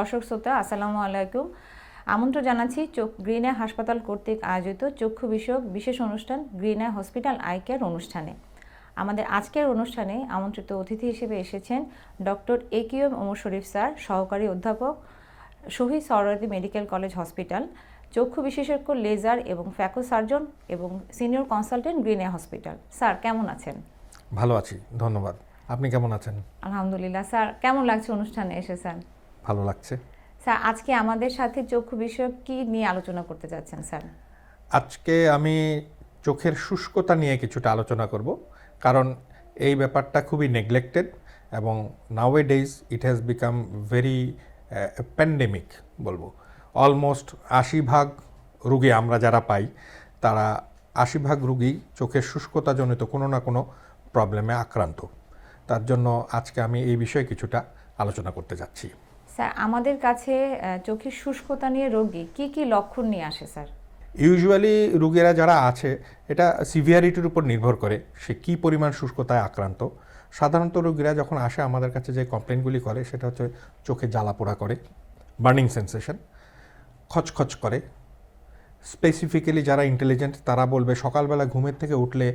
দর্শক শ্রোতা আসসালামু আলাইকুম। আমন্ত্রণ জানাচ্ছি চোখ গ্রিন হাসপাতাল কর্তৃক আয়োজিত চক্ষু বিষয়ক বিশেষ অনুষ্ঠান গ্রিন হসপিটাল আই কেয়ার অনুষ্ঠানে। আমাদের আজকের অনুষ্ঠানে আমন্ত্রিত অতিথি হিসেবে এসেছেন doctor A Q M Omar Sharif sir সহকারী অধ্যাপক Shaheed Suhrawardy medical college hospital চক্ষু বিশেষজ্ঞ লেজার এবং ফ্যাকো সার্জন এবং senior consultant green hospital. Sir কেমন আছেন? ভালো আছি ধন্যবাদ। আপনি কেমন আছেন? আলহামদুলিল্লাহ স্যার। কেমন লাগছে অনুষ্ঠানে এসেছেন ভালো লাগছে। স্যার আজকে আমাদের সাথে চক্ষু বিষয়ক কি নিয়ে আলোচনা করতে যাচ্ছেন স্যার? আজকে আমি চোখের শুষ্কতা নিয়ে কিছুটা আলোচনা করব কারণ এই ব্যাপারটা খুবই নেগলেক্টেড এবং now a days it has become very pandemic বলব। অলমোস্ট আশি ভাগ রুগী আমরা যারা পাই তারা আশি ভাগ রুগী চোখের শুষ্কতাজনিত কোনো না কোনো প্রবলেমে আক্রান্ত। তার জন্য আজকে আমি এই বিষয়ে কিছুটা আলোচনা করতে যাচ্ছি। স্যার, আমাদের কাছে চোখের শুষ্কতা নিয়ে রোগী কি কি লক্ষণ নিয়ে আসে, স্যার? ইউজুয়ালি রোগীরা যারা আছে, এটা সিভিয়ারিটির উপর নির্ভর করে সে কী পরিমাণ শুষ্কতায় আক্রান্ত। সাধারণত রোগীরা যখন আসে, আমাদের কাছে যে কমপ্লেনগুলি করে, সেটা হচ্ছে চোখে জ্বালা পোড়া করে বার্নিং সেন্সেশন খচখচ করে। স্পেসিফিক্যালি যারা ইন্টেলিজেন্ট তারা বলবে সকালবেলা ঘুমের থেকে উঠলে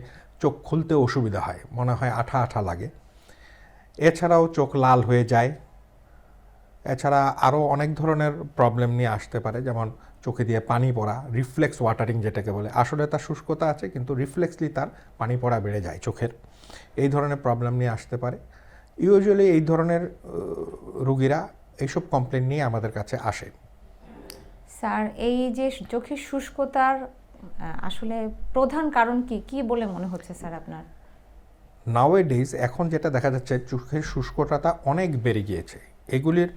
চোখ খুলতে অসুবিধা হয়, মনে হয় আঠা আঠা লাগে। এছাড়াও চোখ লাল হয়ে যায় এছাড়া আরও অনেক ধরনের প্রবলেম নিয়ে আসতে পারে যেমন চোখে দিয়ে পানি পড়া রিফ্লেক্স ওয়াটারিং যেটাকে বলে। আসলে তার শুষ্কতা আছে কিন্তু রিফ্লেক্সলি তার পানি পড়া বেড়ে যায় চোখের। এই ধরনের প্রবলেম নিয়ে আসতে পারে। ইউজুয়ালি এই ধরনের রুগীরা এইসব কমপ্লেন নিয়ে আমাদের কাছে আসে। স্যার এই যে চোখের শুষ্কতার আসলে প্রধান কারণ কি? কি বলে মনে হচ্ছে স্যার আপনার? নাও ডেইজ এখন যেটা দেখা যাচ্ছে চোখের শুষ্কতাটা অনেক বেড়ে গিয়েছে। এগুলির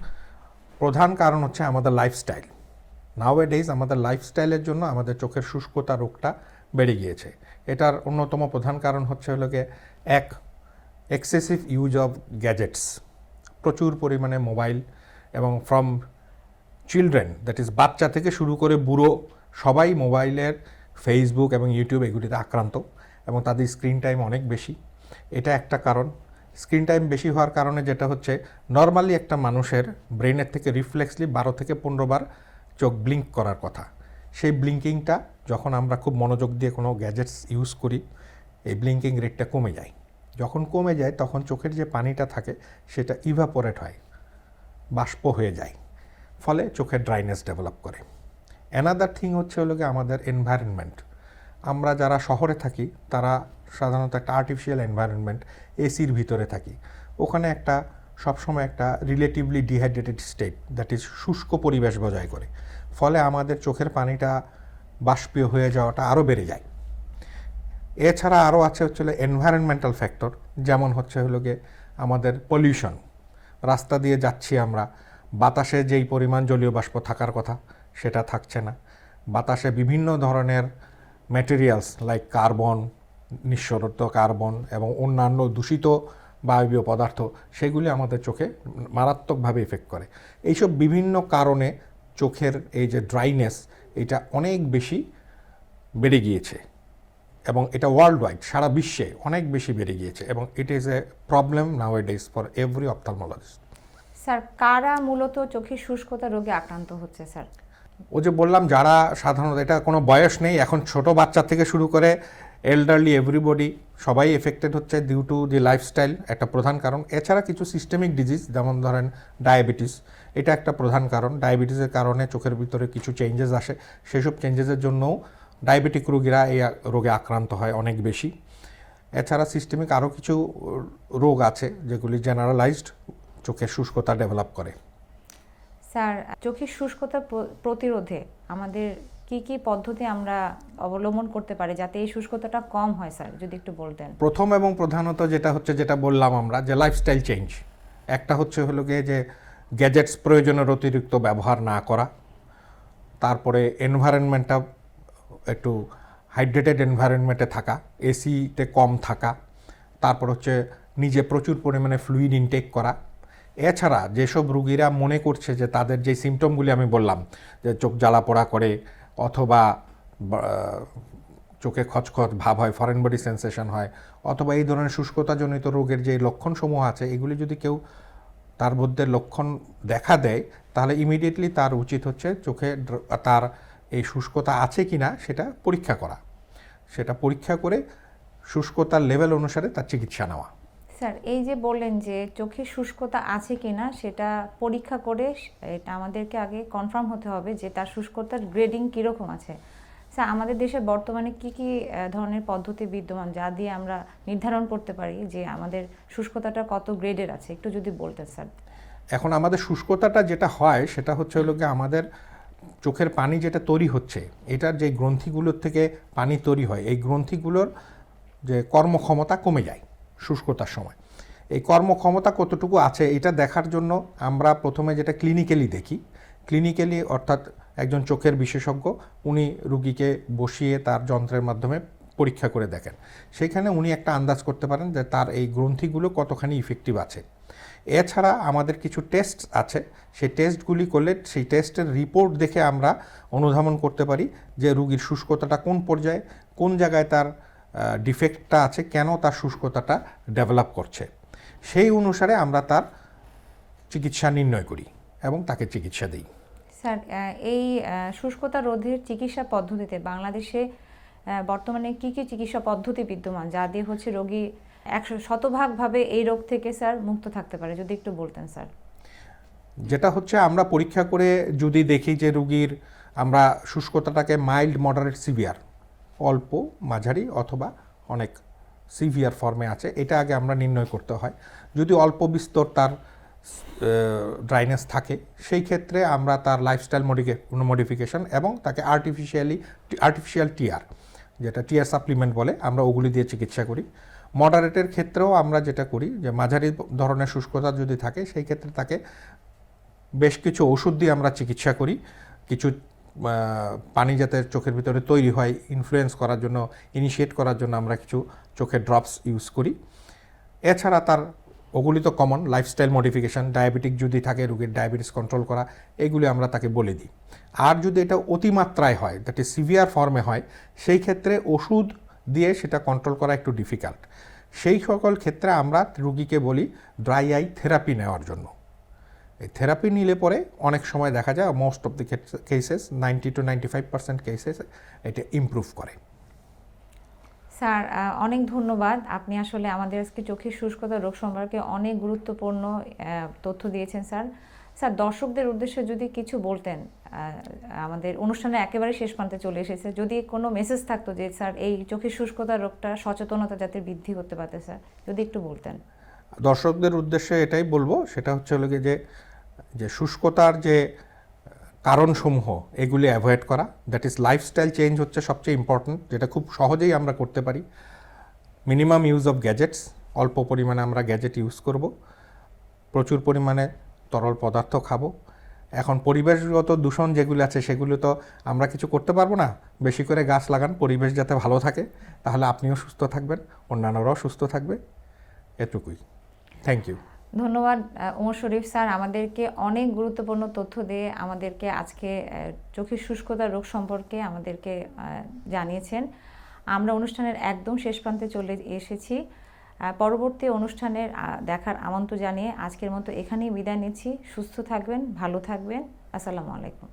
প্রধান কারণ হচ্ছে আমাদের লাইফস্টাইল নাও ডেইজ আমাদের লাইফস্টাইলের জন্য আমাদের চোখের শুষ্কতা রোগটা বেড়ে গিয়েছে। এটার অন্যতম প্রধান কারণ হচ্ছে হলো গিয়ে এক এক্সেসিভ ইউজ অফ গ্যাজেটস প্রচুর পরিমাণে মোবাইল এবং ফ্রম চিলড্রেন দ্যাট ইজ বাচ্চা থেকে শুরু করে বুড়ো, সবাই মোবাইলের ফেসবুক এবং ইউটিউব এগুলিতে আক্রান্ত এবং তাদের স্ক্রিন টাইম অনেক বেশি। এটা একটা কারণ। স্ক্রিন টাইম বেশি হওয়ার কারণে যেটা হচ্ছে নর্মালি একটা মানুষের ব্রেনের থেকে রিফ্লেক্সলি বারো থেকে পনেরো বার চোখ ব্লিঙ্ক করার কথা। সেই ব্লিঙ্কিংটা যখন আমরা খুব মনোযোগ দিয়ে কোনো গ্যাজেটস ইউজ করি, এই ব্লিঙ্কিং রেটটা কমে যায়। যখন কমে যায়, তখন চোখের যে পানিটা থাকে, সেটা ইভাপোরেট হয়, বাষ্প হয়ে যায়, ফলে চোখের ড্রাইনেস ডেভেলপ করে। অ্যানাদার থিং হচ্ছে হলো গিয়ে আমাদের এনভায়রনমেন্ট আমরা যারা শহরে থাকি, তারা সাধারণত একটা আর্টিফিশিয়াল এনভায়রনমেন্ট এসির ভিতরে থাকি। ওখানে একটা সবসময় একটা relatively dehydrated state that is শুষ্ক পরিবেশ বজায় করে। ফলে আমাদের চোখের পানিটা বাষ্পীয় হয়ে যাওয়াটা আরও বেড়ে যায়। এছাড়া আরও আছে হচ্ছে এনভায়রনমেন্টাল ফ্যাক্টর যেমন হচ্ছে হলো গিয়ে আমাদের পলিউশন রাস্তা দিয়ে যাচ্ছি আমরা, বাতাসে যেই পরিমাণ জলীয় বাষ্প থাকার কথা, সেটা থাকছে না। বাতাসে বিভিন্ন ধরনের ম্যাটেরিয়ালস লাইক কার্বন নিঃসরত কার্বন এবং অন্যান্য দূষিত বায়বীয় পদার্থ সেগুলি আমাদের চোখে মারাত্মকভাবে এফেক্ট করে। এইসব বিভিন্ন কারণে চোখের এই যে ড্রাইনেস এটা অনেক বেশি বেড়ে গিয়েছে এবং এটা ওয়ার্ল্ড ওয়াইড সারা বিশ্বে অনেক বেশি বেড়ে গিয়েছে এবং it is a problem now days for every ophthalmologist sir কারা মূলত চোখের শুষ্কতা রোগে আক্রান্ত হচ্ছে স্যার? ও যে বললাম যারা সাধারণত এটা কোনো বয়স নেই এখন ছোট বাচ্চা থেকে শুরু করে এল্ডারলি এভরিবডি সবাই এফেক্টেড হচ্ছে ডিউ টু দি লাইফস্টাইল একটা প্রধান কারণ। এছাড়া কিছু সিস্টেমিক ডিজিজ যেমন ধরেন ডায়াবেটিস এটা একটা প্রধান কারণ। ডায়াবেটিসের কারণে চোখের ভিতরে কিছু চেঞ্জেস আসে। সেসব চেঞ্জেসের জন্যও ডায়াবেটিক রোগীরা এই রোগে আক্রান্ত হয় অনেক বেশি। এছাড়া সিস্টেমিক আরও কিছু রোগ আছে, যেগুলি জেনারেলাইজড চোখের শুষ্কতা ডেভেলপ করে। স্যার, চোখের শুষ্কতা প্রতিরোধে আমাদের কি কি পদ্ধতি আমরা অবলম্বন করতে পারি যাতে এই শুষ্কতাটা কম হয়, স্যার? যদি একটু বলতেন। প্রথম এবং প্রধানত যেটা হচ্ছে, যেটা বললাম আমরা, যে লাইফস্টাইল চেঞ্জ একটা হচ্ছে হলো গিয়ে যে গ্যাজেটস প্রয়োজনের অতিরিক্ত ব্যবহার না করা। তারপরে এনভায়রনমেন্টটা একটু হাইড্রেটেড এনভায়রনমেন্টে থাকা এসিতে কম থাকা। তারপর হচ্ছে নিজে প্রচুর পরিমাণে ফ্লুইড ইনটেক করা। এছাড়া যেসব রুগীরা মনে করছে যে তাদের যে সিমটমগুলি আমি বললাম, যে চোখ জ্বালা পোড়া করে অথবা চোখে খচখচ ভাব হয় ফরেন বডি সেন্সেশন হয়, অথবা এই ধরনের শুষ্কতাজনিত রোগের যে লক্ষণসমূহ আছে, এগুলি যদি কেউ তার মধ্যে লক্ষণ দেখা দেয়, তাহলে ইমিডিয়েটলি তার উচিত হচ্ছে চোখে তার এই শুষ্কতা আছে কি না সেটা পরীক্ষা করা। সেটা পরীক্ষা করে শুষ্কতার লেভেল অনুসারে তার চিকিৎসা নেওয়া। স্যার, এই যে বললেন যে চোখে শুষ্কতা আছে কি না সেটা পরীক্ষা করে এটা আমাদেরকে আগে কনফার্ম হতে হবে যে তার শুষ্কতার গ্রেডিং কীরকম আছে। স্যার, আমাদের দেশে বর্তমানে কি কি ধরনের পদ্ধতি বিদ্যমান যা দিয়ে আমরা নির্ধারণ করতে পারি যে আমাদের শুষ্কতাটা কত গ্রেডের আছে? একটু যদি বলতেন স্যার। এখন আমাদের শুষ্কতাটা যেটা হয়, সেটা হচ্ছে হলো গিয়ে আমাদের চোখের পানি যেটা তৈরি হচ্ছে, এটার যে গ্রন্থিগুলোর থেকে পানি তৈরি হয়, এই গ্রন্থিগুলোর যে কর্মক্ষমতা কমে যায়। শুষ্কতার সময়। এই কর্মক্ষমতা কতটুকু আছে এটা দেখার জন্য আমরা প্রথমে যেটা ক্লিনিক্যালি দেখি। ক্লিনিক্যালি অর্থাৎ একজন চোখের বিশেষজ্ঞ, উনি রুগীকে বসিয়ে তার যন্ত্রের মাধ্যমে পরীক্ষা করে দেখেন। সেখানে উনি একটা আন্দাজ করতে পারেন যে তার এই গ্রন্থিগুলো কতখানি ইফেক্টিভ আছে। এছাড়া আমাদের কিছু টেস্ট আছে। সেই টেস্টগুলি করলে সেই টেস্টের রিপোর্ট দেখে আমরা অনুধাবন করতে পারি যে রুগীর শুষ্কতাটা কোন পর্যায়ে, কোন জায়গায় তার ডিফেক্টটা আছে কেন তার শুষ্কতাটা ডেভেলপ করছে? সেই অনুসারে আমরা তার চিকিৎসা নির্ণয় করি এবং তাকে চিকিৎসা দিই। স্যার এই শুষ্কতা রোধের চিকিৎসা পদ্ধতিতে বাংলাদেশে বর্তমানে কি কি চিকিৎসা পদ্ধতি বিদ্যমান? যা দিয়ে হচ্ছে রোগী একশো শতভাগভাবে এই রোগ থেকে স্যার মুক্ত থাকতে পারে। যদি একটু বলতেন স্যার। যেটা হচ্ছে আমরা পরীক্ষা করে যদি দেখি যে রুগীর আমরা শুষ্কতাটাকে মাইল্ড মডারেট সিভিয়ার অল্প, মাঝারি অথবা অনেক সিভিয়ার ফর্মে আছে। এটা আগে আমরা নির্ণয় করতে হয়। যদি অল্প বিস্তর তার ড্রাইনেস থাকে, সেই ক্ষেত্রে আমরা তার লাইফস্টাইল মডিফিকেশন এবং তাকে আর্টিফিশিয়ালি আর্টিফিশিয়াল টিয়ার যেটা টিয়ার সাপ্লিমেন্ট বলে, আমরা ওগুলি দিয়ে চিকিৎসা করি। মডারেটের ক্ষেত্রেও আমরা যেটা করি যে, মাঝারি ধরনের শুষ্কতা যদি থাকে, সেই ক্ষেত্রে তাকে বেশ কিছু ওষুধ দিয়ে আমরা চিকিৎসা করি। কিছু পানি যাতে চোখের ভিতরে তৈরি হয় ইনফ্লুয়েন্স করার জন্য ইনিশিয়েট করার জন্য আমরা কিছু চোখের ড্রপস ইউজ করি। এছাড়া তার ওগুলি তো কমন লাইফস্টাইল মডিফিকেশন ডায়াবেটিক যদি থাকে, রোগীর ডায়াবেটিস কন্ট্রোল করা, এগুলি আমরা তাকে বলে দিই। আর যদি এটা অতিমাত্রায় হয় দ্যাট ইজ সিভিয়ার ফর্মে হয়, সেই ক্ষেত্রে ওষুধ দিয়ে সেটা কন্ট্রোল করা একটু ডিফিকাল্ট সেই সকল ক্ষেত্রে আমরা রুগীকে বলি ড্রাই আই থেরাপি নেওয়ার জন্য। এই থেরাপি নিলে পরে অনেক সময় দেখা যায় most of the cases ninety two ninety five percent cases এটা ইমপ্রুভ করে। স্যার অনেক ধন্যবাদ। আপনি আসলে আমাদের আজকে চোখের শুষ্কতা রোগ সম্পর্কে অনেক গুরুত্বপূর্ণ তথ্য দিয়েছেন স্যার। স্যার দর্শকদের উদ্দেশ্যে যদি কিছু বলতেন আমাদের অনুষ্ঠানে একেবারে শেষ প্রান্তে চলে এসেছে। যদি কোনো মেসেজ থাকতো যে স্যার এই চোখের শুষ্কতা রোগটা সচেতনতা যাতে বৃদ্ধি করতে পারতে স্যার যদি একটু বলতেন। দর্শকদের উদ্দেশ্যে এটাই বলব। সেটা হচ্ছে হলো যে যে শুষ্কতার যে কারণসমূহ, এগুলি অ্যাভয়েড করা। দ্যাট ইজ লাইফস্টাইল চেঞ্জ হচ্ছে সবচেয়ে ইম্পর্ট্যান্ট যেটা খুব সহজেই আমরা করতে পারি। মিনিমাম ইউজ অফ গ্যাজেটস অল্প পরিমাণে আমরা গ্যাজেট ইউজ করব। প্রচুর পরিমাণে তরল পদার্থ খাব। এখন পরিবেশগত দূষণ যেগুলো আছে, সেগুলো তো আমরা কিছু করতে পারব না। বেশি করে গাছ লাগান, পরিবেশ যাতে ভালো থাকে। তাহলে আপনিও সুস্থ থাকবেন, অন্যান্যরাও সুস্থ থাকবে। এটুকুই। থ্যাংক ইউ ধন্যবাদ ওমর শরীফ স্যার। আমাদেরকে অনেক গুরুত্বপূর্ণ তথ্য দিয়ে আমাদেরকে আজকে চোখের শুষ্কতা রোগ সম্পর্কে আমাদেরকে জানিয়েছেন। আমরা অনুষ্ঠানের একদম শেষ প্রান্তে চলে এসেছি। পরবর্তী অনুষ্ঠানের দেখার আমন্ত্রণ জানিয়ে আজকের মতো এখানেই বিদায় নিচ্ছি। সুস্থ থাকবেন, ভালো থাকবেন। আসসালামু আলাইকুম।